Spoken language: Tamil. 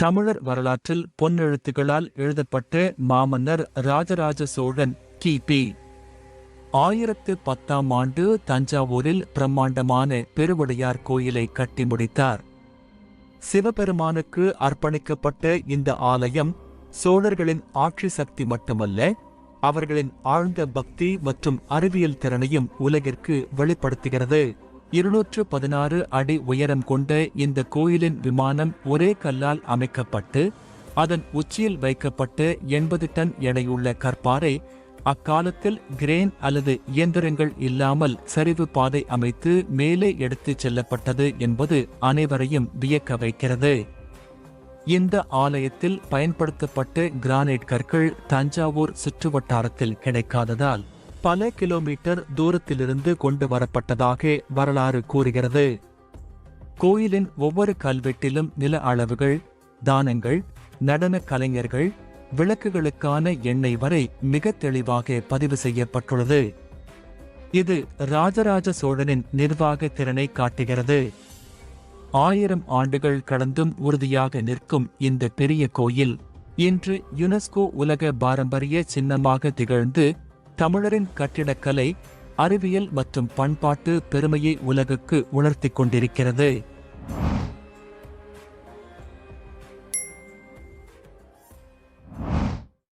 தமிழர் வரலாற்றில் பொன்னெழுத்துகளால் எழுதப்பட்ட மாமன்னர் ராஜராஜ சோழன் கிபி ஆயிரத்து பத்தாம் ஆண்டு தஞ்சாவூரில் பிரம்மாண்டமான பெருவுடையார் கோயிலை கட்டி முடித்தார். சிவபெருமானுக்கு அர்ப்பணிக்கப்பட்ட இந்த ஆலயம் சோழர்களின் ஆட்சி சக்தி மட்டுமல்ல அவர்களின் ஆழ்ந்த பக்தி மற்றும் அறிவியல் திறனையும் உலகிற்கு வெளிப்படுத்துகிறது. இருநூற்று பதினாறு அடி உயரம் கொண்ட இந்த கோயிலின் விமானம் ஒரே கல்லால் அமைக்கப்பட்டு அதன் உச்சியில் வைக்கப்பட்டு எண்பது டன் எடையுள்ள கற்பாறை அக்காலத்தில் கிரேன் அல்லது இயந்திரங்கள் இல்லாமல் சரிவு பாதை அமைத்து மேலே எடுத்துச் செல்லப்பட்டது என்பது அனைவரையும் வியக்க வைக்கிறது. இந்த ஆலயத்தில் பயன்படுத்தப்பட்ட கிரானைட் கற்கள் தஞ்சாவூர் சுற்றுவட்டாரத்தில் கிடைக்காததால் பல கிலோமீட்டர் தூரத்திலிருந்து கொண்டு வரப்பட்டதாக வரலாறு கூறுகிறது. கோயிலின் ஒவ்வொரு கல்வெட்டிலும் நில அளவுகள் தானங்கள் நடன கலைஞர்கள் விளக்குகளுக்கான எண்ணெய் வரை மிக தெளிவாக பதிவு செய்யப்பட்டுள்ளது. இது ராஜராஜ சோழனின் நிர்வாக திறனை காட்டுகிறது. ஆயிரம் ஆண்டுகள் கடந்தும் உறுதியாக நிற்கும் இந்த பெரிய கோயில் இன்று யுனெஸ்கோ உலக பாரம்பரிய சின்னமாக திகழ்ந்து தமிழரின் கட்டிடக்கலை அறிவியல் மற்றும் பண்பாட்டு பெருமையை உலகுக்கு உணர்த்திக் கொண்டிருக்கிறது.